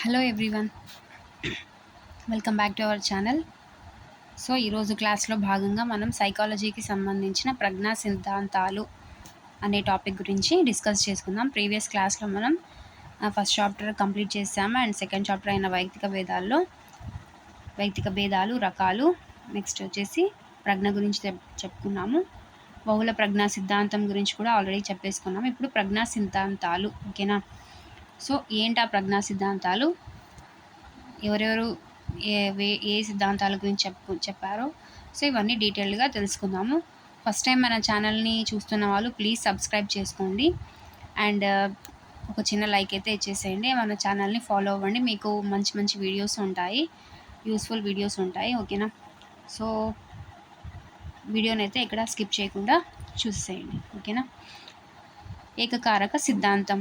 Hello everyone welcome back to our channel so ఈరోజు క్లాస్లో భాగంగా మనం సైకాలజీకి సంబంధించిన ప్రజ్ఞా సిద్ధాంతాలు అనే టాపిక్ గురించి డిస్కస్ చేసుకుందాం. ప్రీవియస్ క్లాస్లో మనం ఫస్ట్ చాప్టర్ కంప్లీట్ చేసాము. అండ్ సెకండ్ చాప్టర్ అయిన వైయక్తిక భేదాల్లో వైయక్తిక భేదాలు రకాలు నెక్స్ట్ వచ్చేసి ప్రజ్ఞ గురించి చెప్ చెప్పుకున్నాము. బహుళ ప్రజ్ఞా సిద్ధాంతం గురించి కూడా ఆల్రెడీ చెప్పేసుకున్నాము. ఇప్పుడు ప్రజ్ఞా సిద్ధాంతాలు ఓకేనా సో ఏంటి ఆ ప్రజ్ఞా సిద్ధాంతాలు? ఎవరెవరు ఏ వే ఏ సిద్ధాంతాల గురించి చెప్పు చెప్పారో? సో ఇవన్నీ డీటెయిల్డ్గా తెలుసుకుందాము. ఫస్ట్ టైం మన ఛానల్ని చూస్తున్న వాళ్ళు ప్లీజ్ సబ్స్క్రైబ్ చేసుకోండి. అండ్ ఒక చిన్న లైక్ అయితే ఇచ్చేసేయండి. మన ఛానల్ని ఫాలో అవ్వండి. మీకు మంచి మంచి వీడియోస్ ఉంటాయి. యూస్ఫుల్ వీడియోస్ ఉంటాయి. ఓకేనా? సో వీడియోని అయితే ఎక్కడ స్కిప్ చేయకుండా చూసేయండి ఓకేనా? ఏకకారక సిద్ధాంతం.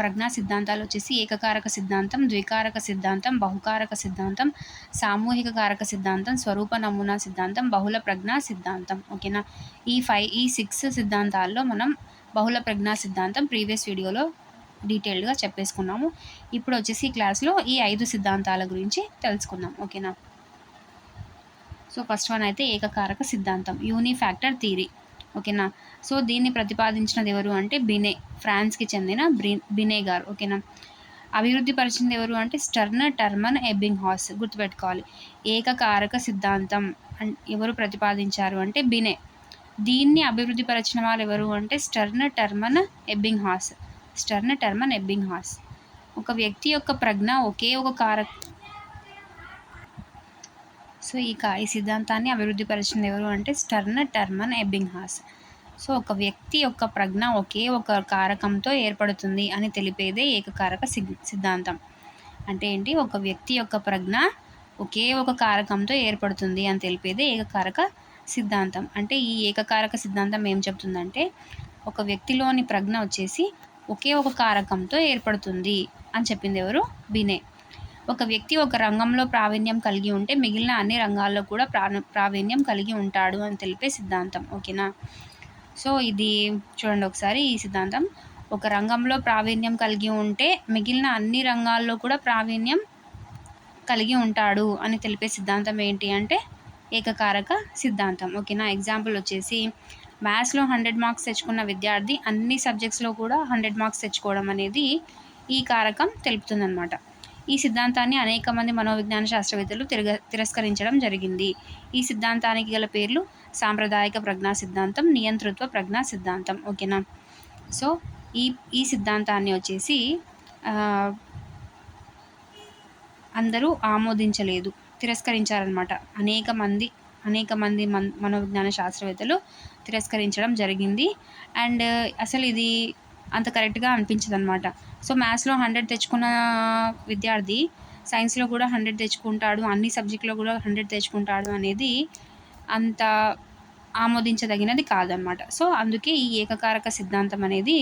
ప్రజ్ఞా సిద్ధాంతాలు వచ్చేసి ఏకకారక సిద్ధాంతం ద్వికారక సిద్ధాంతం బహుకారక సిద్ధాంతం సామూహిక కారక సిద్ధాంతం స్వరూప నమూనా సిద్ధాంతం బహుళ ప్రజ్ఞా సిద్ధాంతం. ఓకేనా? ఈ ఫైవ్ ఈ సిక్స్ సిద్ధాంతాల్లో మనం బహుళ ప్రజ్ఞా సిద్ధాంతం ప్రీవియస్ వీడియోలో డీటెయిల్డ్గా చెప్పేసుకున్నాము. ఇప్పుడు వచ్చేసి ఈ క్లాస్లో ఈ ఐదు సిద్ధాంతాల గురించి తెలుసుకుందాం. ఓకేనా? సో ఫస్ట్ వన్ అయితే ఏకకారక సిద్ధాంతం యూనిఫ్యాక్టర్ థీరీ ఓకేనా? సో దీన్ని ప్రతిపాదించినది ఎవరు అంటే బినే ఫ్రాన్స్కి చెందిన బ్రి బినే గారు ఓకేనా? అభివృద్ధి పరిచింది ఎవరు అంటే స్టర్న్ టర్మన్ ఎబ్బింగ్ హాస్ గుర్తుపెట్టుకోవాలి. ఏకకారక సిద్ధాంతం ఎవరు ప్రతిపాదించారు అంటే బినే. దీన్ని అభివృద్ధి పరిచిన వాళ్ళు ఎవరు అంటే Stern Terman Ebbinghaus Stern Terman Ebbinghaus ఒక వ్యక్తి యొక్క ప్రజ్ఞ ఒకే ఒక కారక సో ఈ ఈ సిద్ధాంతాన్ని అభివృద్ధి పరిచింది ఎవరు అంటే Stern Terman Ebbinghaus so ఒక వ్యక్తి యొక్క ప్రజ్ఞ ఒకే ఒక కారకంతో ఏర్పడుతుంది అని తెలిపేదే ఏకకారక సిద్ధాంతం. అంటే ఏంటి? ఒక వ్యక్తి యొక్క ప్రజ్ఞ ఒకే ఒక కారకంతో ఏర్పడుతుంది అని తెలిపేదే ఏకకారక సిద్ధాంతం. అంటే ఈ ఏకకారక సిద్ధాంతం ఏం చెప్తుందంటే ఒక వ్యక్తిలోని ప్రజ్ఞ వచ్చేసి ఒకే ఒక కారకంతో ఏర్పడుతుంది అని చెప్పింది ఎవరు? బినే ఒక వ్యక్తి ఒక రంగంలో ప్రావీణ్యం కలిగి ఉంటే మిగిలిన అన్ని రంగాల్లో కూడా ప్రావీణ్యం కలిగి ఉంటాడు అని తెలిపే సిద్ధాంతం. ఓకేనా? సో ఇది చూడండి ఒకసారి ఈ సిద్ధాంతం. ఒక రంగంలో ప్రావీణ్యం కలిగి ఉంటే మిగిలిన అన్ని రంగాల్లో కూడా ప్రావీణ్యం కలిగి ఉంటాడు అని తెలిపే సిద్ధాంతం ఏంటి అంటే ఏకకారక సిద్ధాంతం. ఓకేనా? ఎగ్జాంపుల్ వచ్చేసి మ్యాథ్స్లో హండ్రెడ్ మార్క్స్ తెచ్చుకున్న విద్యార్థి అన్ని సబ్జెక్ట్స్లో కూడా హండ్రెడ్ మార్క్స్ తెచ్చుకోవడం అనేది ఈ కారకం తెలుపుతుందన్నమాట. ఈ సిద్ధాంతాన్ని అనేక మంది మనోవిజ్ఞాన శాస్త్రవేత్తలు తిరగ తిరస్కరించడం జరిగింది. ఈ సిద్ధాంతానికి గల పేర్లు సాంప్రదాయక ప్రజ్ఞా సిద్ధాంతం నియంతృత్వ ప్రజ్ఞా సిద్ధాంతం. ఓకేనా? సో ఈ ఈ సిద్ధాంతాన్ని వచ్చేసి అందరూ ఆమోదించలేదు తిరస్కరించారనమాట అనేక మంది అనేక మంది మన్ మనోవిజ్ఞాన శాస్త్రవేత్తలు తిరస్కరించడం జరిగింది. అండ్ అసలు ఇది అంత కరెక్ట్గా అనిపించదు అనమాట సో మ్యాథ్స్లో హండ్రెడ్ తెచ్చుకున్న విద్యార్థి సైన్స్లో కూడా హండ్రెడ్ తెచ్చుకుంటాడు అన్ని సబ్జెక్టులో కూడా హండ్రెడ్ తెచ్చుకుంటాడు అనేది అంత ఆమోదించదగినది కాదనమాట సో అందుకే ఈ ఏకకారక సిద్ధాంతం అనేది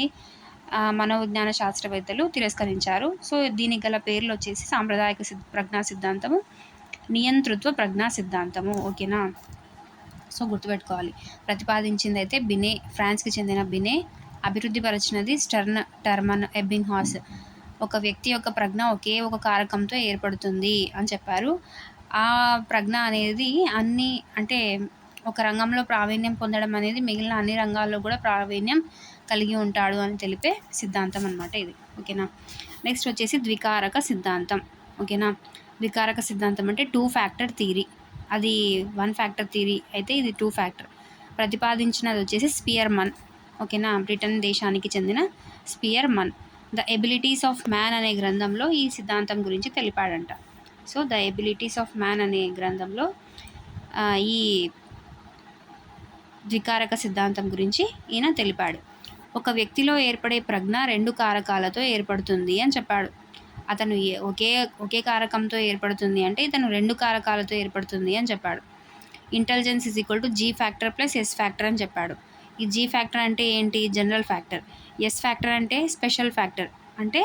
మనోవిజ్ఞాన శాస్త్రవేత్తలు తిరస్కరించారు. సో దీనికి గల పేర్లు వచ్చేసి సాంప్రదాయక సిద్ ప్రజ్ఞా సిద్ధాంతము నియంతృత్వ ప్రజ్ఞా సిద్ధాంతము ఓకేనా? సో గుర్తుపెట్టుకోవాలి. ప్రతిపాదించింది అయితే బినే ఫ్రాన్స్కి చెందిన బినే అభివృద్ధి పరిచినది స్టర్న్ టర్మన్ ఎబ్బింగ్ హాస్ ఒక వ్యక్తి యొక్క ప్రజ్ఞ ఒకే ఒక కారకంతో ఏర్పడుతుంది అని చెప్పారు. ఆ ప్రజ్ఞ అనేది అన్ని అంటే ఒక రంగంలో ప్రావీణ్యం పొందడం అనేది మిగిలిన అన్ని రంగాల్లో కూడా ప్రావీణ్యం కలిగి ఉంటాడు అని తెలిపే సిద్ధాంతం అనమాట ఇది. ఓకేనా? నెక్స్ట్ వచ్చేసి ద్వికారక సిద్ధాంతం. ఓకేనా? ద్వికారక సిద్ధాంతం అంటే టూ ఫ్యాక్టర్ థీరీ అది వన్ ఫ్యాక్టర్ థీరీ అయితే ఇది టూ ఫ్యాక్టర్. ప్రతిపాదించినది వచ్చేసి స్పియర్ మన్ ఓకేనా? బ్రిటన్ దేశానికి చెందిన spear Mann. The abilities of man అనే గ్రంథంలో ఈ సిద్ధాంతం గురించి తెలిపాడంట. So the abilities of man అనే గ్రంథంలో ఈ ద్వికారక సిద్ధాంతం గురించి ఈయన తెలిపాడు. ఒక వ్యక్తిలో ఏర్పడే ప్రజ్ఞ రెండు కారకాలతో ఏర్పడుతుంది అని చెప్పాడు. అతను ఒకే ఒకే కారకంతో ఏర్పడుతుంది అంటే ఇతను రెండు కారకాలతో ఏర్పడుతుంది అని చెప్పాడు. Intelligence is equal to G factor plus S factor అని చెప్పాడు. ఈ జీ ఫ్యాక్టర్ అంటే ఏంటి? జనరల్ ఫ్యాక్టర్ ఎస్ ఫ్యాక్టర్ అంటే స్పెషల్ ఫ్యాక్టర్ అంటే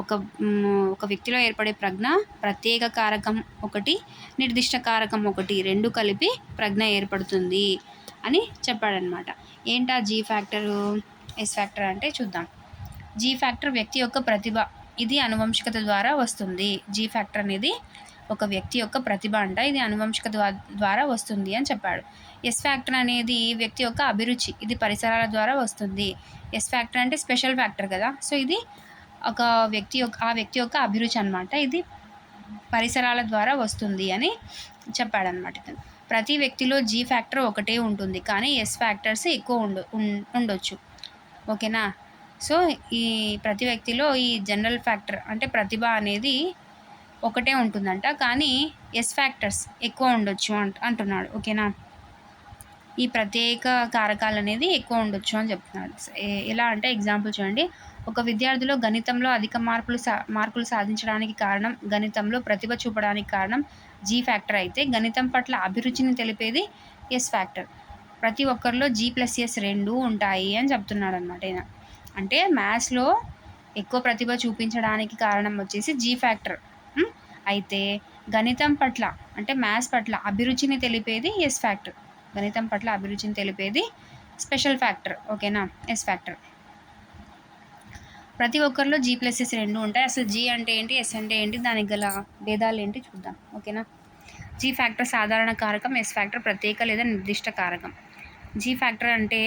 ఒక ఒక వ్యక్తిలో ఏర్పడే ప్రజ్ఞ ప్రత్యేక కారకం ఒకటి నిర్దిష్ట కారకం ఒకటి రెండు కలిపి ప్రజ్ఞ ఏర్పడుతుంది అని చెప్పాడనమాట ఏంటా జీ ఫ్యాక్టరు ఎస్ ఫ్యాక్టర్ అంటే చూద్దాం. జీ ఫ్యాక్టర్ వ్యక్తి యొక్క ప్రతిభ. ఇది అనువంశికత ద్వారా వస్తుంది. జీ ఫ్యాక్టర్ అనేది ఒక వ్యక్తి యొక్క ప్రతిభ అంట ఇది అనువంశిక ద్వారా వస్తుంది అని చెప్పాడు. ఎస్ ఫ్యాక్టర్ అనేది వ్యక్తి యొక్క అభిరుచి ఇది పరిసరాల ద్వారా వస్తుంది. ఎస్ ఫ్యాక్టర్ అంటే స్పెషల్ ఫ్యాక్టర్ కదా. సో ఇది ఒక వ్యక్తి యొక్క ఆ వ్యక్తి యొక్క అభిరుచి అనమాట ఇది పరిసరాల ద్వారా వస్తుంది అని చెప్పాడనమాట ప్రతి వ్యక్తిలో జీ ఫ్యాక్టర్ ఒకటే ఉంటుంది కానీ ఎస్ ఫ్యాక్టర్స్ ఎక్కువ ఉండు ఉండొచ్చు. ఓకేనా? సో ఈ ప్రతి వ్యక్తిలో ఈ జనరల్ ఫ్యాక్టర్ అంటే ప్రతిభ అనేది ఒకటే ఉంటుందంట. కానీ ఎస్ ఫ్యాక్టర్స్ ఎక్కువ ఉండొచ్చు అంట అంటున్నాడు. ఓకేనా? ఈ ప్రత్యేక కారకాలు అనేది ఎక్కువ ఉండొచ్చు అని చెప్తున్నాడు. ఎలా అంటే ఎగ్జాంపుల్ చూడండి. ఒక విద్యార్థిలో గణితంలో అధిక మార్పులు సా మార్కులు సాధించడానికి కారణం గణితంలో ప్రతిభ చూపడానికి కారణం జీ ఫ్యాక్టర్ అయితే గణితం పట్ల అభిరుచిని తెలిపేది ఎస్ ఫ్యాక్టర్ ప్రతి ఒక్కరిలో జీ ప్లస్ ఎస్ రెండు ఉంటాయి అని చెప్తున్నాడు అనమాట అంటే మ్యాథ్స్లో ఎక్కువ ప్రతిభ చూపించడానికి కారణం వచ్చేసి జీ ఫ్యాక్టర్ అయితే గణితం పట్ల అంటే మ్యాథ్స్ పట్ల అభిరుచిని తెలిపేది ఎస్ ఫ్యాక్టర్ గణితం పట్ల అభిరుచిని తెలిపేది స్పెషల్ ఫ్యాక్టర్ ఓకేనా ఎస్ ఫ్యాక్టర్ ప్రతి ఒక్కరిలో జీ ప్లస్ ఎస్ రెండు ఉంటాయి. అసలు జీ అంటే ఏంటి? ఎస్ అంటే ఏంటి? దానికి గల భేదాలు ఏంటి చూద్దాం ఓకేనా జీ ఫ్యాక్టర్ సాధారణ కారకం ఎస్ ఫ్యాక్టర్ ప్రత్యేక లేదా నిర్దిష్ట కారకం. జీ ఫ్యాక్టర్ అంటే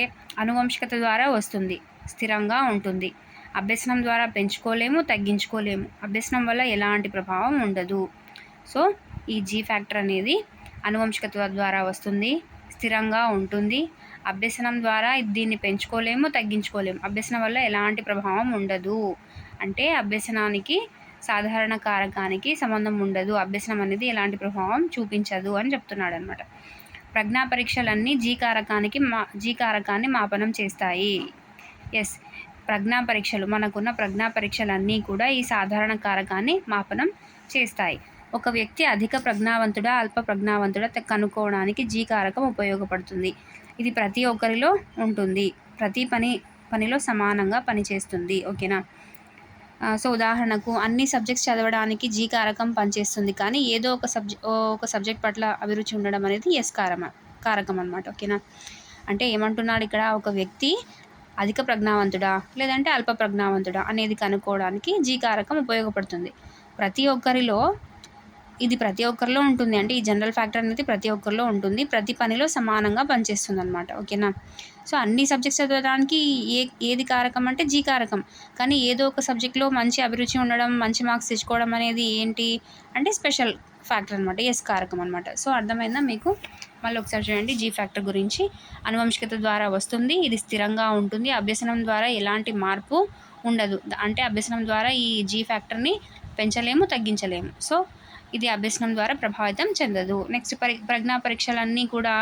అనువంశికత ద్వారా వస్తుంది స్థిరంగా ఉంటుంది. అభ్యసనం ద్వారా పెంచుకోలేము తగ్గించుకోలేము. అభ్యసనం వల్ల ఎలాంటి ప్రభావం ఉండదు. సో ఈ జీ ఫ్యాక్టర్ అనేది అనువంశికత ద్వారా వస్తుంది స్థిరంగా ఉంటుంది. అభ్యసనం ద్వారా దీన్ని పెంచుకోలేము తగ్గించుకోలేము. అభ్యసనం వల్ల ఎలాంటి ప్రభావం ఉండదు. అంటే అభ్యసనానికి సాధారణ కారకానికి సంబంధం ఉండదు. అభ్యసనం అనేది ఎలాంటి ప్రభావం చూపించదు అని చెప్తున్నాడు అనమాట ప్రజ్ఞా పరీక్షలన్నీ జీ కారకానికి మా జీ కారకాన్ని మాపనం చేస్తాయి. ఎస్ ప్రజ్ఞా పరీక్షలు మనకున్న ప్రజ్ఞా పరీక్షలన్నీ కూడా ఈ సాధారణ కారకాన్ని మాపనం చేస్తాయి. ఒక వ్యక్తి అధిక ప్రజ్ఞావంతుడా అల్ప ప్రజ్ఞావంతుడా కనుక్కోవడానికి జీ కారకం ఉపయోగపడుతుంది. ఇది ప్రతి ఒక్కరిలో ఉంటుంది. ప్రతి పని పనిలో సమానంగా పనిచేస్తుంది. ఓకేనా? సో ఉదాహరణకు అన్ని సబ్జెక్ట్స్ చదవడానికి జీ కారకం పనిచేస్తుంది కానీ ఏదో ఒక సబ్జెక్ట్ ఒక సబ్జెక్ట్ పట్ల అభిరుచి ఉండడం అనేది ఎస్ కారమ కారకం అనమాట ఓకేనా? అంటే ఏమంటున్నాడు ఇక్కడ? ఒక వ్యక్తి అధిక ప్రజ్ఞావంతుడా? లేదంటే అల్ప ప్రజ్ఞావంతుడా? అనేది కనుక్కోవడానికి జీ కారకం ఉపయోగపడుతుంది. ప్రతి ఒక్కరిలో ఇది ప్రతి ఒక్కరిలో ఉంటుంది. అంటే ఈ జనరల్ ఫ్యాక్టర్ అనేది ప్రతి ఒక్కరిలో ఉంటుంది. ప్రతి పనిలో సమానంగా పనిచేస్తుంది అనమాట ఓకేనా? సో అన్ని సబ్జెక్ట్స్ చదవడానికి ఏ ఏది కారకం అంటే జీ కారకం. కానీ ఏదో ఒక సబ్జెక్ట్లో మంచి అభిరుచి ఉండడం మంచి మార్క్స్ తెచ్చుకోవడం అనేది ఏంటి? అంటే స్పెషల్. ఫ్యాక్టర్ అనమాట ఎస్ కారకం అనమాట సో అర్థమైందా మీకు? మళ్ళీ ఒకసారి చూడండి. జీ ఫ్యాక్టర్ గురించి. అనువంశికత ద్వారా వస్తుంది. ఇది స్థిరంగా ఉంటుంది. అభ్యసనం ద్వారా ఎలాంటి మార్పు ఉండదు. అంటే అభ్యసనం ద్వారా ఈ జీ ఫ్యాక్టర్ని పెంచలేము తగ్గించలేము. సో ఇది అభ్యసనం ద్వారా ప్రభావితం చెందదు. నెక్స్ట్ పరి ప్రజ్ఞా పరీక్షలన్నీ కూడా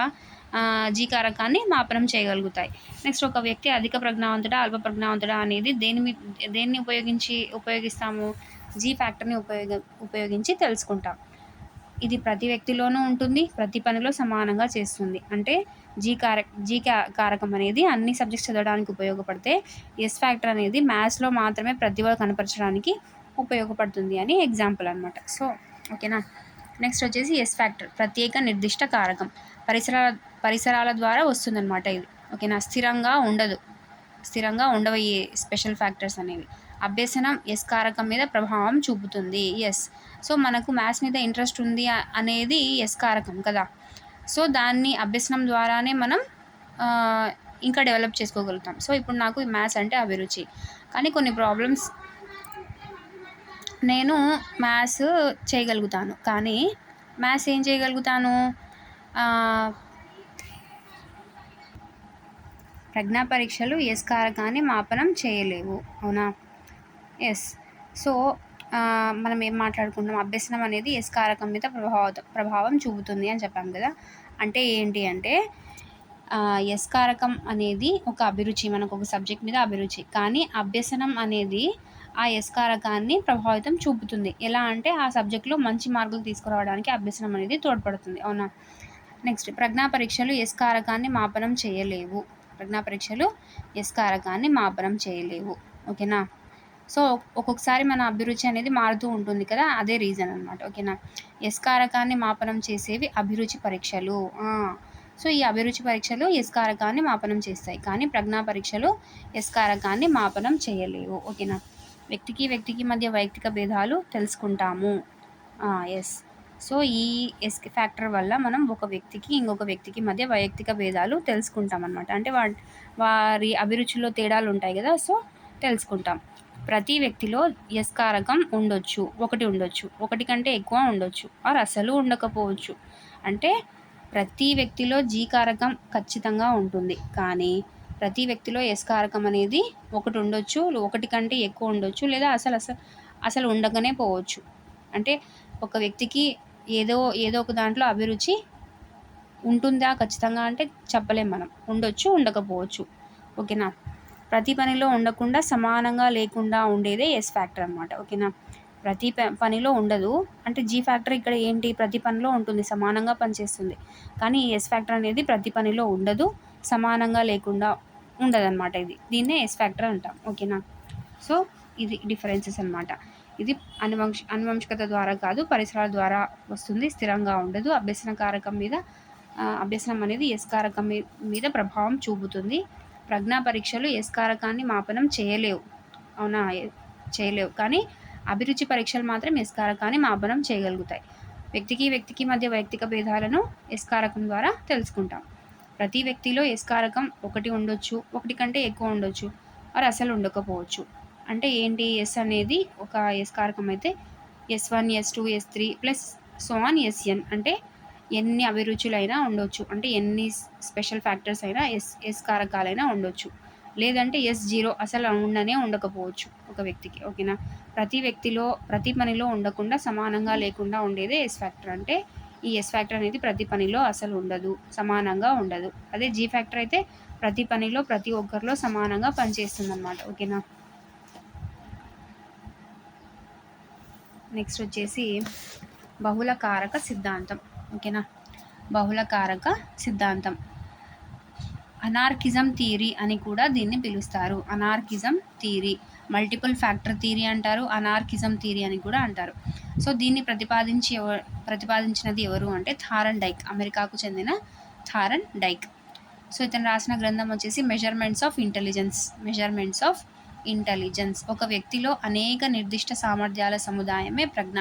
జీ కారకాన్ని మాపనం చేయగలుగుతాయి. నెక్స్ట్ ఒక వ్యక్తి అధిక ప్రజ్ఞావంతుడా అల్ప ప్రజ్ఞావంతుడా అనేది దేని దేన్ని ఉపయోగించి ఉపయోగిస్తాము? జీ ఫ్యాక్టర్ని ఉపయోగ ఉపయోగించి తెలుసుకుంటాం. ఇది ప్రతి వ్యక్తిలోనూ ఉంటుంది ప్రతి పనిలో సమానంగా చేస్తుంది. అంటే జీ కారక జీ కారకం అనేది అన్ని సబ్జెక్ట్స్ చదవడానికి ఉపయోగపడితే ఎస్ ఫ్యాక్టర్ అనేది మ్యాథ్స్లో మాత్రమే ప్రతిభ కనపరచడానికి ఉపయోగపడుతుంది అని ఎగ్జాంపుల్ అనమాట సో ఓకేనా నెక్స్ట్ వచ్చేసి ఎస్ ఫ్యాక్టర్ ప్రత్యేక నిర్దిష్ట కారకం. పరిసరాల పరిసరాల ద్వారా వస్తుందన్నమాట ఇది. ఓకేనా స్థిరంగా ఉండదు. స్థిరంగా ఉండవు ఈ స్పెషల్ ఫ్యాక్టర్స్ అనేవి. అభ్యసనం ఎస్ కారకం మీద ప్రభావం చూపుతుంది. ఎస్ సో మనకు మ్యాథ్స్ మీద ఇంట్రెస్ట్ ఉంది అనేది ఎస్ కారకం కదా. సో దాన్ని అభ్యసనం ద్వారానే మనం ఇంకా డెవలప్ చేసుకోగలుగుతాం. సో ఇప్పుడు నాకు మ్యాథ్స్ అంటే అభిరుచి. కానీ కొన్ని ప్రాబ్లమ్స్ నేను మ్యాథ్స్ చేయగలుగుతాను. కానీ మ్యాథ్స్ ఏం చేయగలుగుతాను? ప్రజ్ఞా పరీక్షలు ఎస్ కారకాన్ని మాపనం చేయలేవు. అవునా? ఎస్ సో మనం ఏం మాట్లాడుకుంటాం అభ్యసనం అనేది ఎస్ కారకం మీద ప్రభావం ప్రభావం చూపుతుంది అని చెప్పాం కదా. అంటే ఏంటి అంటే ఎస్ కారకం అనేది ఒక అభిరుచి మనకు ఒక సబ్జెక్ట్ మీద అభిరుచి. కానీ అభ్యసనం అనేది ఆ ఎస్కారకాన్ని ప్రభావితం చూపుతుంది. ఎలా అంటే ఆ సబ్జెక్ట్లో మంచి మార్కులు తీసుకురావడానికి అభ్యసనం అనేది తోడ్పడుతుంది. అవునా? నెక్స్ట్ ప్రజ్ఞా పరీక్షలు ఎస్కారకాన్ని మాపనం చేయలేవు. ప్రజ్ఞా పరీక్షలు ఎస్కారకాన్ని మాపనం చేయలేవు. ఓకేనా? సో ఒక్కొక్కసారి మన అభిరుచి అనేది మారుతూ ఉంటుంది కదా అదే రీజన్ అనమాట ఓకేనా ఎస్కారకాన్ని మాపనం చేసేవి అభిరుచి పరీక్షలు. సో ఈ అభిరుచి పరీక్షలు ఎస్కారకాన్ని మాపనం చేస్తాయి. కానీ ప్రజ్ఞా పరీక్షలు ఎస్కారకాన్ని మాపనం చేయలేవు. ఓకేనా వ్యక్తికి వ్యక్తికి మధ్య వైయక్తిక భేదాలు తెలుసుకుంటాము. ఎస్ సో ఈ ఎస్ ఫ్యాక్టర్ వల్ల మనం ఒక వ్యక్తికి ఇంకొక వ్యక్తికి మధ్య వైయక్తిక భేదాలు తెలుసుకుంటాం అనమాట అంటే వా వారి అభిరుచిలో తేడాలు ఉంటాయి కదా సో తెలుసుకుంటాం. ప్రతి వ్యక్తిలో యస్కారకం ఉండొచ్చు ఒకటి ఉండొచ్చు ఒకటి కంటే ఎక్కువ ఉండొచ్చు ఆర్ అసలు ఉండకపోవచ్చు. అంటే ప్రతి వ్యక్తిలో జీ కారకం ఖచ్చితంగా ఉంటుంది. కానీ ప్రతి వ్యక్తిలో యస్కారకం అనేది ఒకటి ఉండొచ్చు ఒకటి కంటే ఎక్కువ ఉండొచ్చు లేదా అసలు అసలు అసలు ఉండగానే పోవచ్చు. అంటే ఒక వ్యక్తికి ఏదో ఏదో ఒక దాంట్లో అభిరుచి ఉంటుందా ఖచ్చితంగా అంటే చెప్పలేం మనం. ఉండొచ్చు ఉండకపోవచ్చు. ఓకేనా? ప్రతి పనిలో ఉండకుండా సమానంగా లేకుండా ఉండేదే ఎస్ ఫ్యాక్టర్ అనమాట ఓకేనా? ప్రతి పనిలో ఉండదు. అంటే జీ ఫ్యాక్టర్ ఇక్కడ ఏంటి? ప్రతి పనిలో ఉంటుంది సమానంగా పనిచేస్తుంది. కానీ ఎస్ ఫ్యాక్టర్ అనేది ప్రతి పనిలో ఉండదు సమానంగా లేకుండా ఉండదన్నమాట ఇది. దీన్నే ఎస్ ఫ్యాక్టర్ అంటాం ఓకేనా? సో ఇది డిఫరెన్సెస్ అనమాట ఇది అనువంశ అనువంశికత ద్వారా కాదు పరిసరాల ద్వారా వస్తుంది స్థిరంగా ఉండదు. అభ్యసన కారకం మీద అభ్యసనం అనేది ఎస్ కారకం మీద ప్రభావం చూపుతుంది. ప్రజ్ఞా పరీక్షలు ఎస్ కారకాన్ని మాపనం చేయలేవు. అవునా? చేయలేవు. కానీ అభిరుచి పరీక్షలు మాత్రం ఎస్ కారకాన్ని మాపనం చేయగలుగుతాయి. వ్యక్తికి వ్యక్తికి మధ్య వైయక్తిక భేదాలను ఎస్ కారకం ద్వారా తెలుసుకుంటాం. ప్రతి వ్యక్తిలో ఎస్ కారకం ఒకటి ఉండొచ్చు ఒకటి కంటే ఎక్కువ ఉండొచ్చు వారు అసలు ఉండకపోవచ్చు. అంటే ఏంటి? ఎస్ అనేది ఒక ఎస్ కారకం అయితే S one S two S three plus so on S N అంటే ఎన్ని అభిరుచులైనా ఉండొచ్చు. అంటే ఎన్ని స్పెషల్ ఫ్యాక్టర్స్ అయినా ఎస్ ఎస్ కారకాలైనా ఉండొచ్చు. లేదంటే ఎస్ జీరో అసలు ఉండనే ఉండకపోవచ్చు ఒక వ్యక్తికి ఓకేనా? ప్రతి వ్యక్తిలో ప్రతి పనిలో ఉండకుండా సమానంగా లేకుండా ఉండేదే ఎస్ ఫ్యాక్టర్. అంటే ఈ ఎస్ ఫ్యాక్టర్ అనేది ప్రతి పనిలో అసలు ఉండదు సమానంగా ఉండదు. అదే జీ ఫ్యాక్టర్ అయితే ప్రతి పనిలో ప్రతి ఒక్కరిలో సమానంగా పనిచేస్తుంది అనమాట ఓకేనా? నెక్స్ట్ వచ్చేసి బహుళ కారక సిద్ధాంతం. ఓకేనా? బహుళ కారక సిద్ధాంతం. అనార్కిజం థీరీ అని కూడా దీన్ని పిలుస్తారు. Anarchism theory multiple factor theory అంటారు. అనార్కిజం థీరీ అని కూడా అంటారు. సో దీన్ని ప్రతిపాదించి ప్రతిపాదించినది ఎవరు అంటే థారన్ డైక్. అమెరికాకు చెందిన థారన్ డైక్. సో ఇతను రాసిన గ్రంథం వచ్చేసి measurements of intelligence measurements of intelligence ఒక వ్యక్తిలో అనేక నిర్దిష్ట సామర్థ్యాల సముదాయమే ప్రజ్ఞ.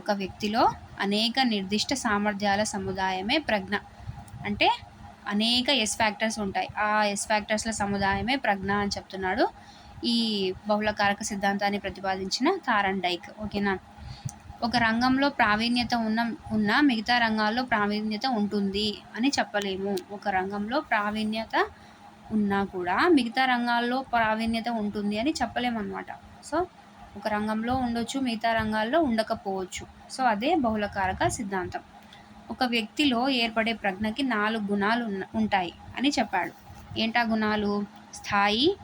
ఒక వ్యక్తిలో అనేక నిర్దిష్ట సామర్థ్యాల సముదాయమే ప్రజ్ఞ. అంటే అనేక ఎస్ ఫ్యాక్టర్స్ ఉంటాయి. ఆ ఎస్ ఫ్యాక్టర్స్ల సముదాయమే ప్రజ్ఞ అని చెప్తున్నాడు ఈ బహుళకారక సిద్ధాంతాన్ని ప్రతిపాదించిన తారన్ డైక్. ఓకేనా? ఒక రంగంలో ప్రావీణ్యత ఉన్న ఉన్న మిగతా రంగాల్లో ప్రావీణ్యత ఉంటుంది అని చెప్పలేము. ఒక రంగంలో ప్రావీణ్యత ఉన్నా కూడా మిగతా రంగాల్లో ప్రావీణ్యత ఉంటుంది అని చెప్పలేమన్నమాట. సో ఒక రంగంలో ఉండొచ్చు మిగతా రంగాల్లో ఉండకపోవచ్చు. సో అదే బహుళకారక సిద్ధాంతం. ఒక వ్యక్తిలో ఏర్పడే ప్రజ్ఞకి నాలుగు గుణాలు ఉన్న ఉంటాయి అని చెప్పాడు. ఏంటా గుణాలు? స్థాయి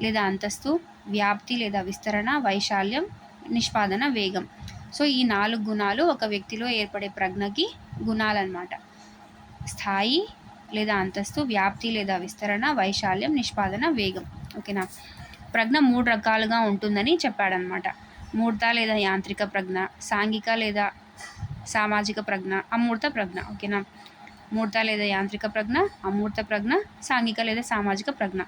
లేదా అంతస్తు వ్యాప్తి లేదా విస్తరణ వైశాల్యం నిష్పాదన వేగం. సో ఈ నాలుగు గుణాలు ఒక వ్యక్తిలో ఏర్పడే ప్రజ్ఞకి గుణాలన్నమాట. స్థాయి లేదా అంతస్తు వ్యాప్తి లేదా విస్తరణ వైశాల్యం నిష్పాదన వేగం. ఓకేనా? ప్రజ్ఞ మూడు రకాలుగా ఉంటుందని చెప్పాడనమాట మూర్త లేదా యాంత్రిక ప్రజ్ఞ సాంఘిక లేదా సామాజిక ప్రజ్ఞ అమూర్త ప్రజ్ఞ ఓకేనా? మూర్త లేదా యాంత్రిక ప్రజ్ఞ అమూర్త ప్రజ్ఞ సాంఘిక లేదా సామాజిక ప్రజ్ఞ.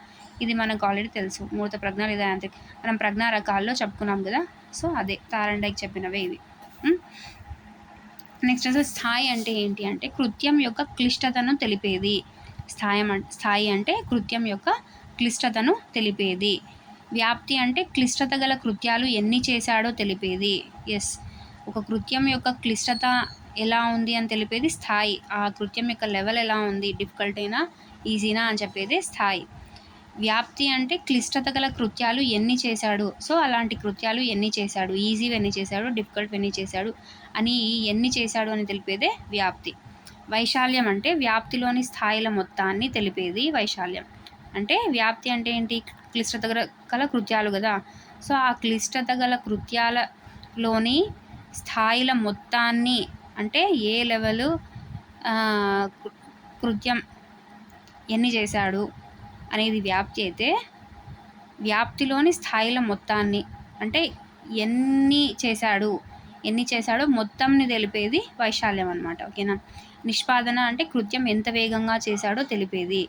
ఇది మనకు ఆల్రెడీ తెలుసు. మూర్త ప్రజ్ఞ లేదా యాంత్రిక మనం ప్రజ్ఞ రకాల్లో చెప్పుకున్నాం కదా? సో అదే తారండైకి చెప్పినవే ఇది నెక్స్ట్ అసలు స్థాయి అంటే ఏంటి అంటే కృత్యం యొక్క క్లిష్టతను తెలిపేది. స్థాయి స్థాయి అంటే కృత్యం యొక్క క్లిష్టతను తెలిపేది. వ్యాప్తి అంటే క్లిష్టత గల కృత్యాలు ఎన్ని చేశాడో తెలిపేది. ఎస్. ఒక కృత్యం యొక్క క్లిష్టత ఎలా ఉంది అని తెలిపేది స్థాయి. ఆ కృత్యం యొక్క లెవెల్ ఎలా ఉంది? డిఫికల్ట్ అయినా ఈజీనా అని చెప్పేది స్థాయి. వ్యాప్తి అంటే క్లిష్టత గల కృత్యాలు ఎన్ని చేశాడు? సో అలాంటి కృత్యాలు ఎన్ని చేశాడు? ఈజీ ఎన్ని చేశాడు? డిఫికల్ట్ ఎన్ని చేశాడు? అని ఎన్ని చేశాడు అని తెలిపేదే వ్యాప్తి. వైశాల్యం అంటే వ్యాప్తిలోని స్థాయిల మొత్తాన్ని తెలిపేది వైశాల్యం. అంటే వ్యాప్తి అంటే ఏంటి? క్లిష్టత గల కృత్యాలు కదా. సో ఆ క్లిష్టత గల కృత్యాలలోని స్థాయిల మొత్తాన్ని అంటే ఏ లెవెల్ కృత్యం ఎన్ని చేశాడు అనేది వ్యాప్తి అయితే వ్యాప్తిలోని స్థాయిల మొత్తాన్ని అంటే ఎన్ని చేశాడు ఎన్ని చేశాడో మొత్తంని తెలిపేది వైశాల్యం అనమాట ఓకేనా? నిష్పాదన అంటే కృత్యం ఎంత వేగంగా చేశాడో తెలిపేది.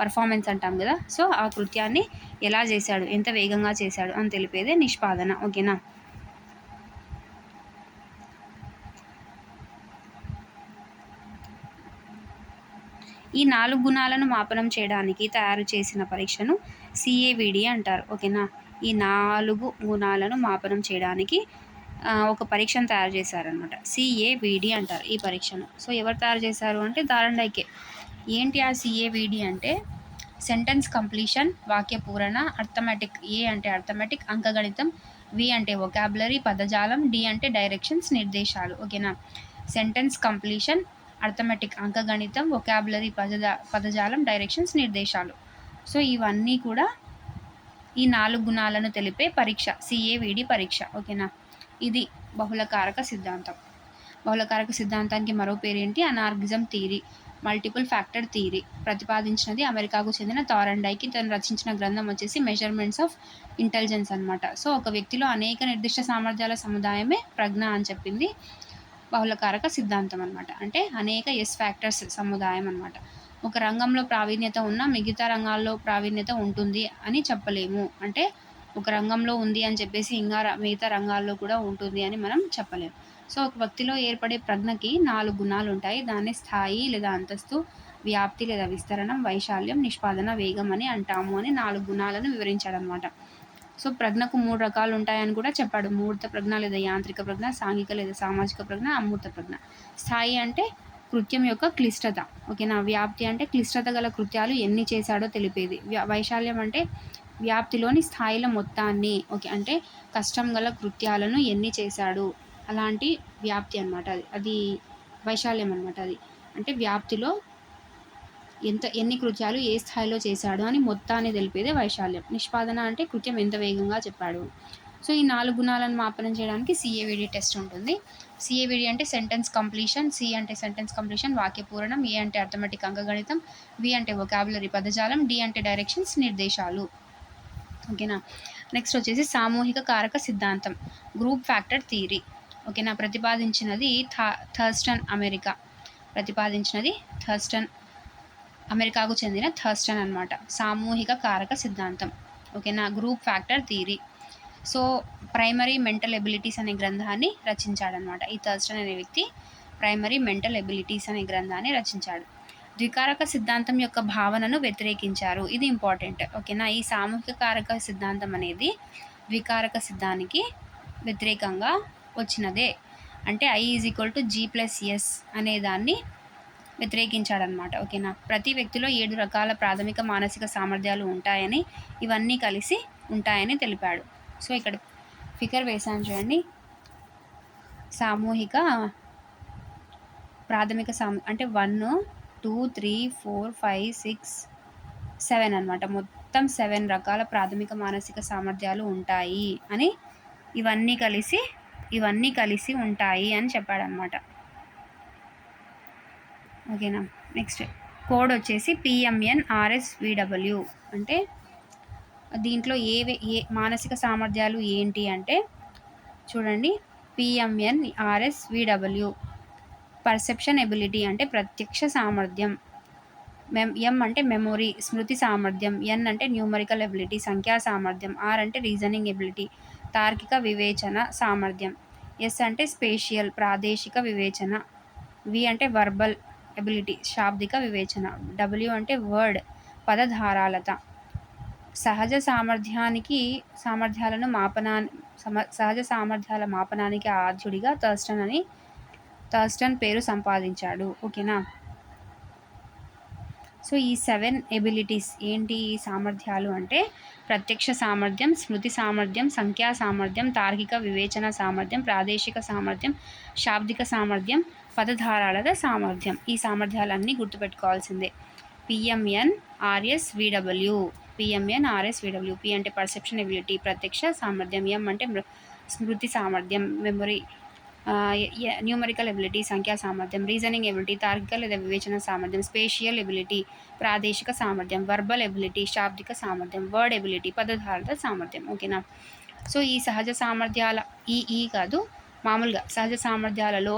పర్ఫార్మెన్స్ అంటాం కదా. సో ఆ కృత్యాన్ని ఎలా చేశాడు? ఎంత వేగంగా చేశాడు? అని తెలిపేదే నిష్పాదన. ఓకేనా? ఈ నాలుగు గుణాలను మాపనం చేయడానికి తయారు చేసిన పరీక్షను సిఏవిడి అంటారు. ఓకేనా? ఈ నాలుగు గుణాలను మాపనం చేయడానికి ఒక పరీక్షను తయారు చేశారనమాట సిఏవిడి అంటారు ఈ పరీక్షను. సో ఎవరు తయారు చేశారు అంటే దారండైకే ఏంటి ఆ సిఏవిడి అంటే? సెంటెన్స్ కంప్లీషన్ వాక్య పూరణ అర్థమెటిక్ ఏ అంటే అర్థమెటిక్ అంకగణితం వి అంటే ఒకాబులరీ పదజాలం డి అంటే డైరెక్షన్స్ నిర్దేశాలు. ఓకేనా సెంటెన్స్ కంప్లీషన్ అర్థమెటిక్ అంకగణితం ఒకాబులరీ పదజా పదజాలం డైరెక్షన్స్ నిర్దేశాలు. సో ఇవన్నీ కూడా ఈ నాలుగు గుణాలను తెలిపే పరీక్ష సిఏవిడి పరీక్ష. ఓకేనా ఇది బహుళకారక సిద్ధాంతం. బహుళకారక సిద్ధాంతానికి మరో పేరు ఏంటి anarchism theory multiple factor theory ప్రతిపాదించినది అమెరికాకు చెందిన థారండైకి తను రచించిన గ్రంథం వచ్చేసి మెజర్మెంట్స్ ఆఫ్ ఇంటెలిజెన్స్ అనమాట సో ఒక వ్యక్తిలో అనేక నిర్దిష్ట సామర్థ్యాల సముదాయమే ప్రజ్ఞ అని చెప్పింది బహుళకారక సిద్ధాంతం అనమాట అంటే అనేక ఎస్ ఫ్యాక్టర్స్ సముదాయం అనమాట ఒక రంగంలో ప్రావీణ్యత ఉన్న మిగతా రంగాల్లో ప్రావీణ్యత ఉంటుంది అని చెప్పలేము. అంటే ఒక రంగంలో ఉంది అని చెప్పేసి ఇంకా మిగతా రంగాల్లో కూడా ఉంటుంది అని మనం చెప్పలేము. సో ఒక వ్యక్తిలో ఏర్పడే ప్రజ్ఞకి నాలుగు గుణాలు ఉంటాయి. దాన్ని స్థాయి లేదా అంతస్తు వ్యాప్తి లేదా విస్తరణం వైశాల్యం నిష్పాదన వేగం అని అంటాము అని నాలుగు గుణాలను వివరించాడనమాట సో ప్రజ్ఞకు మూడు రకాలు ఉంటాయని కూడా చెప్పాడు. మూర్త ప్రజ్ఞ లేదా యాంత్రిక ప్రజ్ఞ సాంఘిక లేదా సామాజిక ప్రజ్ఞ అమూర్త ప్రజ్ఞ. స్థాయి అంటే కృత్యం యొక్క క్లిష్టత. ఓకేనా? వ్యాప్తి అంటే క్లిష్టత గల కృత్యాలు ఎన్ని చేశాడో తెలిపేది. వైశాల్యం అంటే వ్యాప్తిలోని స్థాయిల మొత్తాన్ని ఓకే అంటే కష్టం గల కృత్యాలను ఎన్ని చేశాడు? అలాంటి వ్యాప్తి అనమాట అది. అది వైశాల్యం అనమాట అది. అంటే వ్యాప్తిలో ఎంత ఎన్ని కృత్యాలు ఏ స్థాయిలో చేశాడు అని మొత్తాన్ని తెలిపేదే వైశాల్యం. నిష్పాదన అంటే కృత్యం ఎంత వేగంగా చెప్పాడు. సో ఈ నాలుగు గుణాలను మాపనం చేయడానికి సిఏవిడి టెస్ట్ ఉంటుంది. సిఏవిడి అంటే సెంటెన్స్ కంప్లీషన్ సి అంటే సెంటెన్స్ కంప్లీషన్ వాక్య పూరణం ఏ అంటే అర్థమెటిక్ అంకగణితం వి అంటే ఒకాబులరీ పదజాలం డి అంటే డైరెక్షన్స్ నిర్దేశాలు. ఓకేనా? నెక్స్ట్ వచ్చేసి సామూహిక కారక సిద్ధాంతం గ్రూప్ ఫ్యాక్టర్ థీరీ ఓకేనా ప్రతిపాదించినది థా థర్స్టన్ అమెరికా. ప్రతిపాదించినది థర్స్టన్ అమెరికాకు చెందిన థర్స్టన్ అనమాట సామూహిక కారక సిద్ధాంతం. ఓకేనా group factor theory. So primary mental abilities అనే గ్రంథాన్ని రచించాడనమాట ఈ థర్స్టన్ అనే వ్యక్తి ప్రైమరీ మెంటల్ ఎబిలిటీస్ అనే గ్రంథాన్ని రచించాడు. ద్వికారక సిద్ధాంతం యొక్క భావనను వ్యతిరేకించారు. ఇది ఇంపార్టెంట్. ఓకేనా ఈ సామూహిక కారక సిద్ధాంతం అనేది ద్వికారక సిద్ధానికి వ్యతిరేకంగా వచ్చినదే. అంటే I is equal to G plus S అనే దాన్ని వ్యతిరేకించాడనమాట ఓకేనా? ప్రతి వ్యక్తిలో ఏడు రకాల ప్రాథమిక మానసిక సామర్థ్యాలు ఉంటాయని ఇవన్నీ కలిసి ఉంటాయని తెలిపాడు. సో ఇక్కడ ఫిగర్ వేశాను చూడండి. సామూహిక ప్రాథమిక సామ అంటే one two three four five six seven అనమాట మొత్తం సెవెన్ రకాల ప్రాథమిక మానసిక సామర్థ్యాలు ఉంటాయి అని ఇవన్నీ కలిసి ఇవన్నీ కలిసి ఉంటాయి అని చెప్పాడనమాట. ఓకేనా? నెక్స్ట్ కోడ్ వచ్చేసి పిఎంఎన్ ఆర్ఎస్ విడబ్ల్యూ అంటే దీంట్లో ఏ ఏ మానసిక సామర్థ్యాలు ఏంటి అంటే చూడండి P M N R S V W perception ability అంటే ప్రత్యక్ష సామర్థ్యం. మెమ్ ఎం అంటే మెమొరీ స్మృతి సామర్థ్యం. ఎన్ అంటే న్యూమరికల్ ఎబిలిటీ సంఖ్యా సామర్థ్యం. ఆర్ అంటే రీజనింగ్ ఎబిలిటీ తార్కిక వివేచన సామర్థ్యం. ఎస్ అంటే స్పేషియల్ ప్రాదేశిక వివేచన. వి అంటే వర్బల్ ఎబిలిటీ శాబ్దిక వివేచన. డబ్ల్యూ అంటే వర్డ్ పదధారాలత. సహజ సామర్థ్యానికి సామర్థ్యాలను మాపనా సమ సహజ సామర్థ్యాల మాపనానికి ఆద్యుడిగా థర్స్టన్ అని థర్స్టన్ పేరు సంపాదించాడు. ఓకేనా? సో ఈ సెవెన్ ఎబిలిటీస్ ఏంటి ఈ సామర్థ్యాలు అంటే ప్రత్యక్ష సామర్థ్యం స్మృతి సామర్థ్యం సంఖ్యా సామర్థ్యం తార్కిక వివేచన సామర్థ్యం ప్రాదేశిక సామర్థ్యం శాబ్దిక సామర్థ్యం పదధారాల సామర్థ్యం. ఈ సామర్థ్యాలన్నీ గుర్తుపెట్టుకోవాల్సిందే. P M N R S V W. P M N R S V W. P అంటే పర్సెప్షన్ ఎబిలిటీ ప్రత్యక్ష సామర్థ్యం. ఎం అంటే స్మృతి సామర్థ్యం మెమొరీ. న్యూమరికల్ ఎబిలిటీ సంఖ్యా సామర్థ్యం రీజనింగ్ ఎబిలిటీ తార్కిక లేదా వివేచన సామర్థ్యం స్పేషియల్ ఎబిలిటీ ప్రాదేశిక సామర్థ్యం వర్బల్ ఎబిలిటీ శాబ్దిక సామర్థ్యం వర్డ్ ఎబిలిటీ పదధారత సామర్థ్యం. ఓకేనా సో ఈ సహజ సామర్థ్యాల ఈ ఈ కాదు మామూలుగా సహజ సామర్థ్యాలలో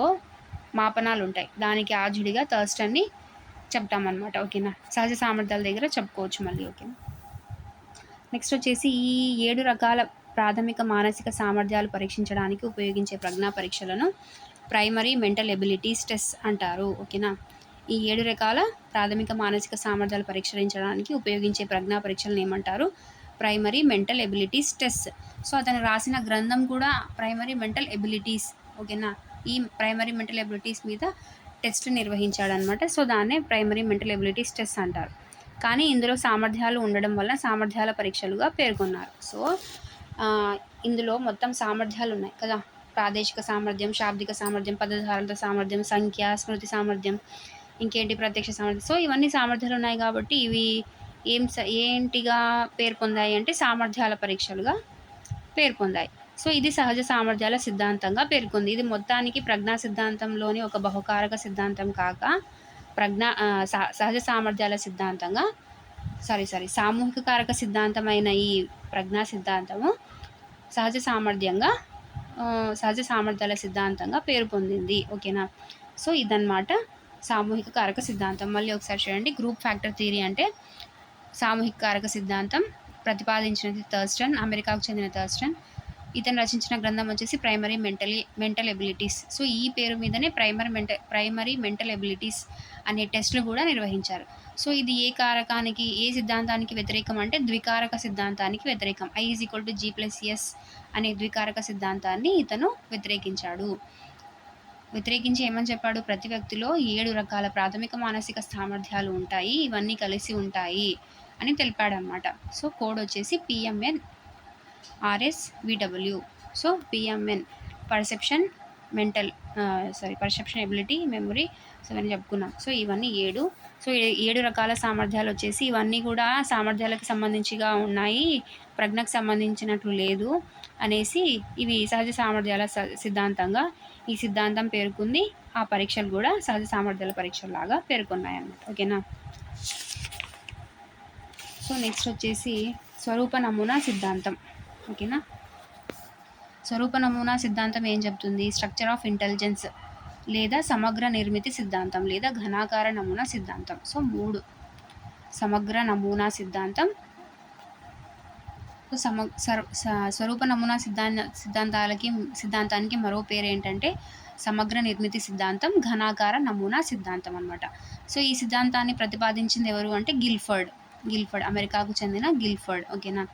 మాపనాలు ఉంటాయి. దానికి ఆజుడిగా థర్స్టన్ని చెప్తామన్నమాట. ఓకేనా సహజ సామర్థ్యాల దగ్గర చెప్పుకోవచ్చు మళ్ళీ. ఓకేనా నెక్స్ట్ వచ్చేసి ఈ ఏడు రకాల ప్రాథమిక మానసిక సామర్థ్యాలు పరీక్షించడానికి ఉపయోగించే ప్రజ్ఞా పరీక్షలను ప్రైమరీ మెంటల్ ఎబిలిటీస్ టెస్ట్ అంటారు ఓకేనా? ఈ ఏడు రకాల ప్రాథమిక మానసిక సామర్థ్యాలు పరీక్షించడానికి ఉపయోగించే ప్రజ్ఞా పరీక్షలను ఏమంటారు? Primary mental abilities test so అతను రాసిన గ్రంథం కూడా ప్రైమరీ మెంటల్ ఎబిలిటీస్ ఓకేనా? ఈ ప్రైమరీ మెంటల్ ఎబిలిటీస్ మీద టెస్ట్ నిర్వహించాడనమాట. సో దాన్నే ప్రైమరీ మెంటల్ ఎబిలిటీస్ టెస్ట్ అంటారు. కానీ ఇందులో సామర్థ్యాలు ఉండడం వల్ల సామర్థ్యాల పరీక్షలుగా పేర్కొన్నారు. సో ఇందులో మొత్తం సామర్థ్యాలు ఉన్నాయి కదా. ప్రాదేశిక సామర్థ్యం శాబ్దిక సామర్థ్యం పదధారణ సామర్థ్యం సంఖ్య స్మృతి సామర్థ్యం ఇంకేంటి ప్రత్యక్ష సామర్థ్యం. సో ఇవన్నీ సామర్థ్యాలు ఉన్నాయి కాబట్టి ఇవి ఏం ఏంటిగా పేర్కొందాయి అంటే సామర్థ్యాల పరీక్షలుగా పేర్కొందాయి సో ఇది సహజ సామర్థ్యాల సిద్ధాంతంగా పేర్కొంది. ఇది మొత్తానికి ప్రజ్ఞా సిద్ధాంతంలోని ఒక బహుకారక సిద్ధాంతం కాక ప్రజ్ఞా సహజ సామర్థ్యాల సిద్ధాంతంగా సారీ సారీ సామూహిక కారక సిద్ధాంతమైన ఈ ప్రజ్ఞా సిద్ధాంతము సహజ సామర్థ్యంగా సహజ సామర్థ్యాల సిద్ధాంతంగా పేరు పొందింది. ఓకేనా? సో ఇదన్నమాట సామూహిక కారక సిద్ధాంతం. మళ్ళీ ఒకసారి చూడండి. గ్రూప్ ఫ్యాక్టర్ థియరీ అంటే సామూహిక కారక సిద్ధాంతం ప్రతిపాదించినది థర్స్టన్ అమెరికాకు చెందిన థర్స్టన్. ఇతను రచించిన గ్రంథం వచ్చేసి primary mentally mental abilities. So ఈ పేరు మీదనే primary mental primary mental abilities అనే టెస్టులు కూడా నిర్వహించారు. సో ఇది ఏ కారకానికి ఏ సిద్ధాంతానికి వ్యతిరేకం అంటే ద్వికారక సిద్ధాంతానికి వ్యతిరేకం. I is equal to G plus S అనే ద్వికారక సిద్ధాంతాన్ని ఇతను వ్యతిరేకించాడు. వ్యతిరేకించి ఏమని చెప్పాడు? ప్రతి వ్యక్తిలో ఏడు రకాల ప్రాథమిక మానసిక సామర్థ్యాలు ఉంటాయి. ఇవన్నీ కలిసి ఉంటాయి అని తెలిపాడనమాట సో కోడ్ వచ్చేసి P M N R S V W so P M N perception mental sorry perception ability memory so ఇవన్నీ చెప్పుకున్నాం. సో ఇవన్నీ ఏడు. సో ఏడు రకాల సామర్థ్యాలు వచ్చేసి ఇవన్నీ కూడా సామర్థ్యాలకు సంబంధించిగా ఉన్నాయి. ప్రజ్ఞకు సంబంధించినట్లు లేదు అనేసి ఇవి సహజ సామర్థ్యాల సిద్ధాంతంగా ఈ సిద్ధాంతం పేర్కొంది. ఆ పరీక్షలు కూడా సహజ సామర్థ్యాల పరీక్షలాగా పేర్కొన్నాయి అన్నమాట ఓకేనా? సో నెక్స్ట్ వచ్చేసి స్వరూప నమూనా సిద్ధాంతం. ఓకేనా? స్వరూప నమూనా సిద్ధాంతం ఏం చెప్తుంది? Structure of intelligence. లేదా సమగ్ర నిర్మితి సిద్ధాంతం లేదా ఘనాకార నమూనా సిద్ధాంతం. సో మూడు. సమగ్ర నమూనా సిద్ధాంతం. సమ స్వరూప నమూనా సిద్ధాంత సిద్ధాంతాలకి సిద్ధాంతానికి మరో పేరు ఏంటంటే సమగ్ర నిర్మితి సిద్ధాంతం ఘనాకార నమూనా సిద్ధాంతం అనమాట సో ఈ సిద్ధాంతాన్ని ప్రతిపాదించింది ఎవరు అంటే గిల్ఫర్డ్. గిల్ఫర్డ్ అమెరికాకు చెందిన గిల్ఫర్డ్ ఓకేనా?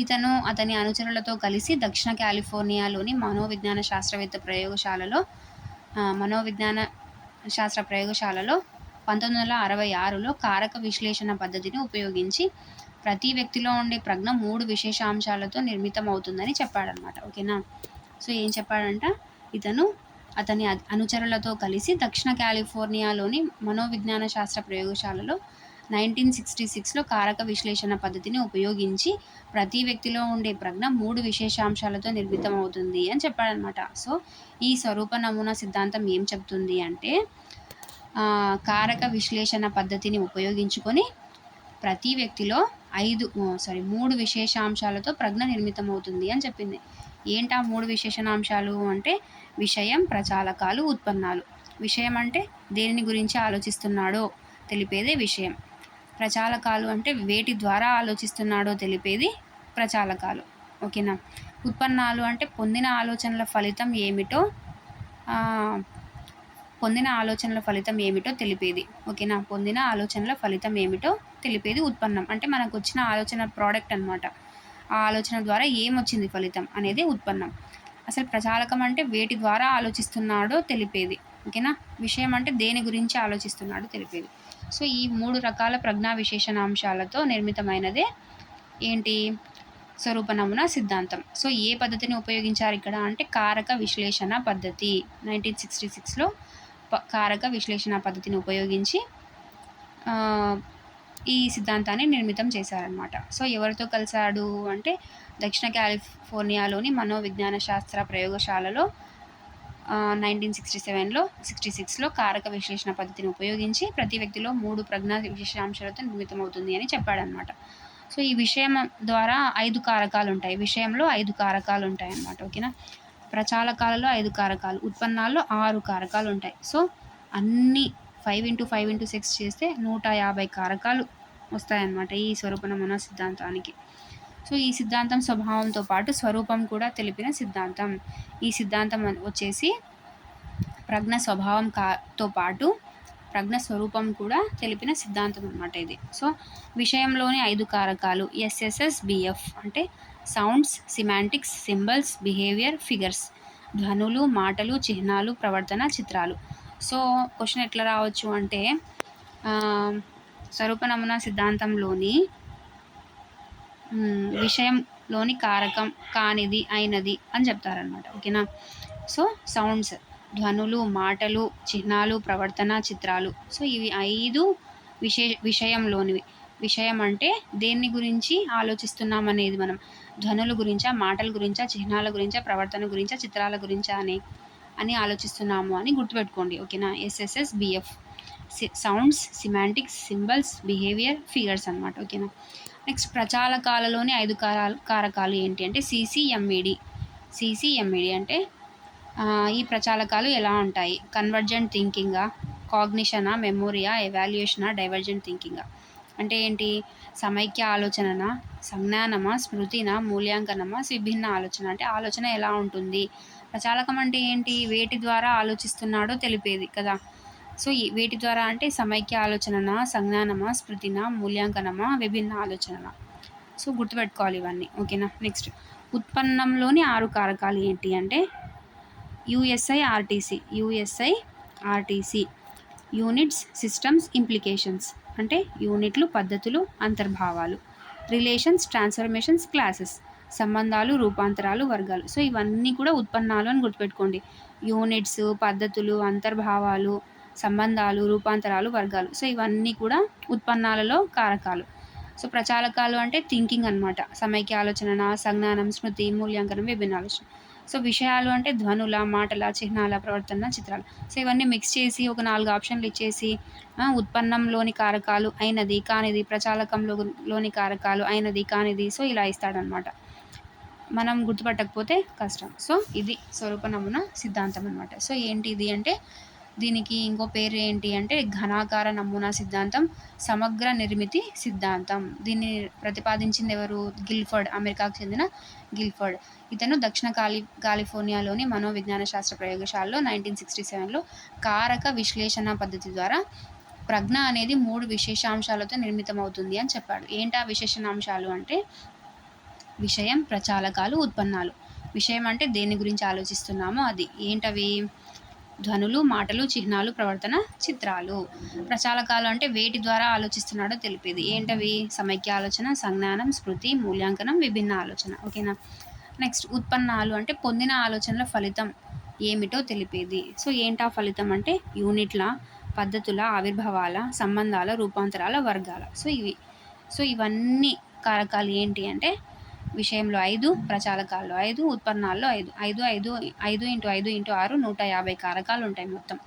ఇతను అతని అనుచరులతో కలిసి దక్షిణ కాలిఫోర్నియాలోని మనోవిజ్ఞాన శాస్త్రవేత్త ప్రయోగశాలలో మనోవిజ్ఞాన శాస్త్ర ప్రయోగశాలలో పంతొమ్మిది వందల అరవై ఆరులో కారక విశ్లేషణ పద్ధతిని ఉపయోగించి ప్రతి వ్యక్తిలో ఉండే ప్రజ్ఞ మూడు విశేషాంశాలతో నిర్మితం అవుతుందని చెప్పాడనమాట ఓకేనా? సో ఏం చెప్పాడంట? ఇతను అతని అనుచరులతో కలిసి దక్షిణ కాలిఫోర్నియాలోని మనోవిజ్ఞాన శాస్త్ర ప్రయోగశాలలో నైన్టీన్ సిక్స్టీ సిక్స్లో కారక విశ్లేషణ పద్ధతిని ఉపయోగించి ప్రతి వ్యక్తిలో ఉండే ప్రజ్ఞ మూడు విశేషాంశాలతో నిర్మితం అవుతుంది అని చెప్పాడనమాట. సో ఈ స్వరూప నమూనా సిద్ధాంతం ఏం చెప్తుంది అంటే కారక విశ్లేషణ పద్ధతిని ఉపయోగించుకొని ప్రతి వ్యక్తిలో ఐదు సారీ మూడు విశేషాంశాలతో ప్రజ్ఞ నిర్మితం అవుతుంది అని చెప్పింది. ఏంటా మూడు విశేషణాంశాలు అంటే విషయం ప్రచాలకాలు ఉత్పన్నాలు. విషయం అంటే దేనిని గురించి ఆలోచిస్తున్నాడో తెలిపేదే విషయం. ప్రచాలకాలు అంటే వేటి ద్వారా ఆలోచిస్తున్నాడో తెలిపేది ప్రచాలకాలు. ఓకేనా? ఉత్పన్నాలు అంటే పొందిన ఆలోచనల ఫలితం ఏమిటో పొందిన ఆలోచనల ఫలితం ఏమిటో తెలిపేది. ఓకేనా? పొందిన ఆలోచనల ఫలితం ఏమిటో తెలిపేది ఉత్పన్నం. అంటే మనకు వచ్చిన ఆలోచన ప్రోడక్ట్ అనమాట ఆ ఆలోచన ద్వారా ఏమొచ్చింది ఫలితం అనేది ఉత్పన్నం. అసలు ప్రచాలకం అంటే వేటి ద్వారా ఆలోచిస్తున్నాడో తెలిపేది. ఓకేనా? విషయం అంటే దేని గురించి ఆలోచిస్తున్నాడో తెలిపేది. సో ఈ మూడు రకాల ప్రజ్ఞా విశేషణాంశాలతో నిర్మితమైనదే ఏంటి? స్వరూప నమూనా సిద్ధాంతం. సో ఏ పద్ధతిని ఉపయోగించారు ఇక్కడ అంటే కారక విశ్లేషణ పద్ధతి. నైన్టీన్ సిక్స్టీ సిక్స్లో కారక విశ్లేషణ పద్ధతిని ఉపయోగించి ఈ సిద్ధాంతాన్ని నిర్మితం చేశారనమాట సో ఎవరితో కలిశాడు అంటే దక్షిణ కాలిఫోర్నియాలోని మనోవిజ్ఞాన శాస్త్ర ప్రయోగశాలలో నైన్టీన్ సిక్స్టీ సెవెన్లో సిక్స్టీ సిక్స్లో కారక విశ్లేషణ పద్ధతిని ఉపయోగించి ప్రతి వ్యక్తిలో మూడు ప్రజ్ఞా విశేషాంశాలతో నిర్మితమవుతుంది అని చెప్పాడనమాట సో ఈ విషయం ద్వారా ఐదు కారకాలు ఉంటాయి. విషయంలో ఐదు కారకాలు ఉంటాయి అన్నమాట ఓకేనా ప్రచాలకాలలో ఐదు కారకాలు ఉత్పన్నాల్లో ఆరు కారకాలు ఉంటాయి. సో అన్ని five into five into six చేస్తే నూట యాభై కారకాలు వస్తాయన్నమాట ఈ స్వరూప నమూనా సిద్ధాంతానికి. సో ఈ సిద్ధాంతం స్వభావంతో పాటు స్వరూపం కూడా తెలిపిన సిద్ధాంతం. ఈ సిద్ధాంతం వచ్చేసి ప్రజ్ఞ స్వభావం కాతో పాటు ప్రజ్ఞ స్వరూపం కూడా తెలిపిన సిద్ధాంతం అనమాట ఇది. సో విషయంలోని ఐదు కారకాలు S S S B F అంటే sounds semantics symbols behaviour figures ధ్వనులు మాటలు చిహ్నాలు ప్రవర్తన చిత్రాలు. సో క్వశ్చన్ ఎట్లా రావచ్చు అంటే స్వరూప నమూనా సిద్ధాంతంలోని విషయంలోని కారకం కానిది అయినది అని చెప్తారనమాట ఓకేనా? సో సౌండ్స్ ధ్వనులు మాటలు చిహ్నాలు ప్రవర్తన చిత్రాలు. సో ఇవి ఐదు విషయ విషయంలోనివి. విషయం అంటే దేన్ని గురించి ఆలోచిస్తున్నాం అనేది మనం. ధ్వనుల గురించా మాటల గురించా చిహ్నాల గురించా ప్రవర్తన గురించా చిత్రాల గురించా అని అని ఆలోచిస్తున్నాము అని గుర్తుపెట్టుకోండి ఓకేనా? S S S B F sounds semantics symbols behaviour figures అనమాట ఓకేనా? నెక్స్ట్ ప్రచాలకాలలోని ఐదు కారకాలు ఏంటి అంటే సిసిఎంఈడి. సిసిఎంఈడి అంటే ఈ ప్రచాలకాలు ఎలా ఉంటాయి? కన్వర్జెంట్ థింకింగా కాగ్నిషనా మెమోరియా ఎవాల్యుయేషనా డైవర్జెంట్ థింకింగా? అంటే ఏంటి? సమైక్య ఆలోచననా సంజ్ఞానమా స్మృతినా మూల్యాంకనమా విభిన్న ఆలోచన? అంటే ఆలోచన ఎలా ఉంటుంది? ప్రచాలకం అంటే ఏంటి? వేటి ద్వారా ఆలోచిస్తున్నాడో తెలిపేది కదా. సో వీటి ద్వారా అంటే సమైక్య ఆలోచననా సంజ్ఞానమా స్మృతినా మూల్యాంకనమా విభిన్న ఆలోచన సో గుర్తుపెట్టుకోవాలి ఇవన్నీ. ఓకేనా? నెక్స్ట్. ఉత్పన్నంలోని ఆరు కారకాలు ఏంటి అంటే U S I R T C. U S I R T C. Units systems implications. అంటే యూనిట్లు పద్ధతులు అంతర్భావాలు. Relations transformations classes. సంబంధాలు రూపాంతరాలు వర్గాలు. సో ఇవన్నీ కూడా ఉత్పన్నాలు అని గుర్తుపెట్టుకోండి. యూనిట్స్ పద్ధతులు అంతర్భావాలు సంబంధాలు రూపాంతరాలు వర్గాలు. సో ఇవన్నీ కూడా ఉత్పన్నాలలో కారకాలు. సో ప్రచాలకాలు అంటే థింకింగ్ అనమాట సమైక్య ఆలోచన సంజ్ఞానం స్మృతి మూల్యాంకనం విభిన్న ఆలోచన సో విషయాలు అంటే ధ్వనుల మాటల చిహ్నాల ప్రవర్తన చిత్రాలు. సో ఇవన్నీ మిక్స్ చేసి ఒక నాలుగు ఆప్షన్లు ఇచ్చేసి ఉత్పన్నంలోని కారకాలు అయినది కానిది ప్రచాలకంలో లోని కారకాలు అయినది కానిది సో ఇలా ఇస్తాడనమాట మనం గుర్తుపట్టకపోతే కష్టం. సో ఇది స్వరూప నమూనా సిద్ధాంతం అనమాట సో ఏంటి ఇది అంటే దీనికి ఇంకో పేరు ఏంటి అంటే ఘనాకార నమూనా సిద్ధాంతం సమగ్ర నిర్మితి సిద్ధాంతం. దీన్ని ప్రతిపాదించింది ఎవరు? గిల్ఫర్డ్ అమెరికాకు చెందిన గిల్ఫర్డ్. ఇతను దక్షిణ కాలి కాలిఫోర్నియాలోని మనోవిజ్ఞాన శాస్త్ర ప్రయోగశాలలో నైన్టీన్ సిక్స్టీ సెవెన్లో కారక విశ్లేషణ పద్ధతి ద్వారా ప్రజ్ఞ అనేది మూడు విశేషాంశాలతో నిర్మితమవుతుంది అని చెప్పాడు. ఏంటి ఆ విశేషణాంశాలు అంటే విషయం ప్రచాలకాలు ఉత్పన్నాలు. విషయం అంటే దేని గురించి ఆలోచిస్తున్నామో అది. ఏంటవి? ధ్వనులు మాటలు చిహ్నాలు ప్రవర్తన చిత్రాలు. ప్రచాలకాలు అంటే వేటి ద్వారా ఆలోచిస్తున్నాడో తెలిపేది. ఏంటవి? సమైక్య ఆలోచన సంజ్ఞానం స్మృతి మూల్యాంకనం విభిన్న ఆలోచన. ఓకేనా? నెక్స్ట్ ఉత్పన్నాలు అంటే పొందిన ఆలోచనల ఫలితం ఏమిటో తెలిపేది. సో ఏంటా ఫలితం అంటే యూనిట్ల పద్ధతుల ఆవిర్భావాల సంబంధాల రూపాంతరాల వర్గాల. సో ఇవి. సో ఇవన్నీ కారకాలు ఏంటి అంటే విషయంలో ఐదు ప్రచాలకాల్లో ఐదు ఉత్పన్నాల్లో ఐదు. ఐదు ఐదు ఐదు ఇంటూ ఐదు ఇంటూ ఆరు నూట యాభై కారకాలు ఉంటాయి మొత్తం.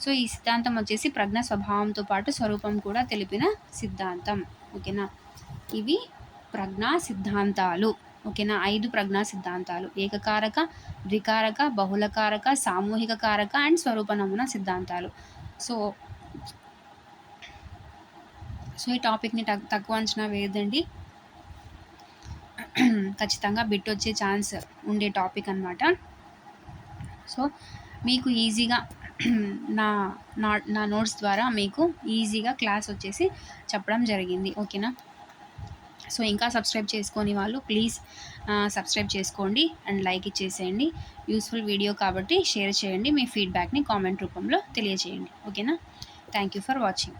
సో ఈ సిద్ధాంతం వచ్చేసి ప్రజ్ఞ స్వభావంతో పాటు స్వరూపం కూడా తెలిపిన సిద్ధాంతం. ఓకేనా? ఇవి ప్రజ్ఞా సిద్ధాంతాలు. ఓకేనా? ఐదు ప్రజ్ఞా సిద్ధాంతాలు. ఏకకారక ద్వికారక బహుళకారక సామూహిక కారక అండ్ స్వరూప నమూనా సిద్ధాంతాలు. సో సో ఈ టాపిక్ని తక్కువ అంచనా వేయదండి ఖచ్చితంగా బిట్ వచ్చే ఛాన్స్ ఉండే టాపిక్ అనమాట సో మీకు ఈజీగా నా నా నా నోట్స్ ద్వారా మీకు ఈజీగా క్లాస్ వచ్చేసి చెప్పడం జరిగింది. ఓకేనా సో ఇంకా సబ్స్క్రైబ్ చేసుకొని వాళ్ళు ప్లీజ్ సబ్స్క్రైబ్ చేసుకోండి అండ్ లైక్ ఇచ్చేసేయండి. యూస్ఫుల్ వీడియో కాబట్టి షేర్ చేయండి. మీ ఫీడ్బ్యాక్ని కామెంట్ రూపంలో తెలియజేయండి ఓకేనా థ్యాంక్ యూ ఫర్ వాచింగ్